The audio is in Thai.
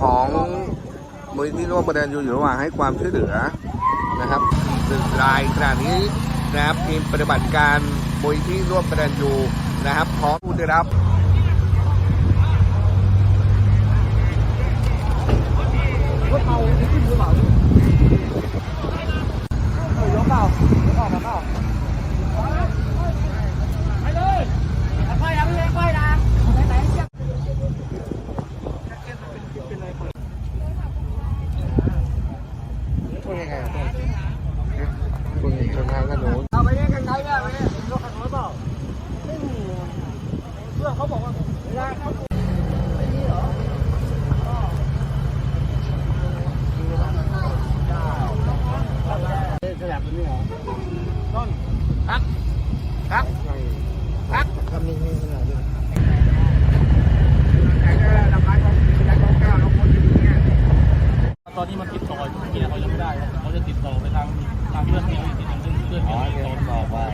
ของมูลที่ร่วมประเด็นอยู่อยู่ระหว่างให้ความช่วยเหลือนะครับสึกรายขณะนี้นะครับทีมปฏิบัติการมูลที่ร่วมประเด็นอยู่นะครับพร้อมผู้ได้รับเอาขึ้นหรือเปล่าเอายกเปล่ายกออกมาเปล่า ช่วยชนทางกันหนูเอาไปเนี่ยกันไกลเนี่ยไปเนี่ยรถคันนู้นเปล่าไม่มีเพื่อนเขาบอกว่าเวลาเขาไม่มีเหรอสลับมันนี่เหรอต้นครับครับครับทำนี่ให้ขนาดนี้ไอ้ก็ลำพังของยายของเก้าเราคนอยู่เนี่ย ตอนนี้มันติดต่ออยู่เมื่อกี้เขายังไม่ได้ครับเขาจะติดต่อ ไปทางทางเพื่อนที่เขาติดต่อเพื่อนเพื่อนอ๋อเดี๋ยวติดต่อบอกว่าติพี่น้อง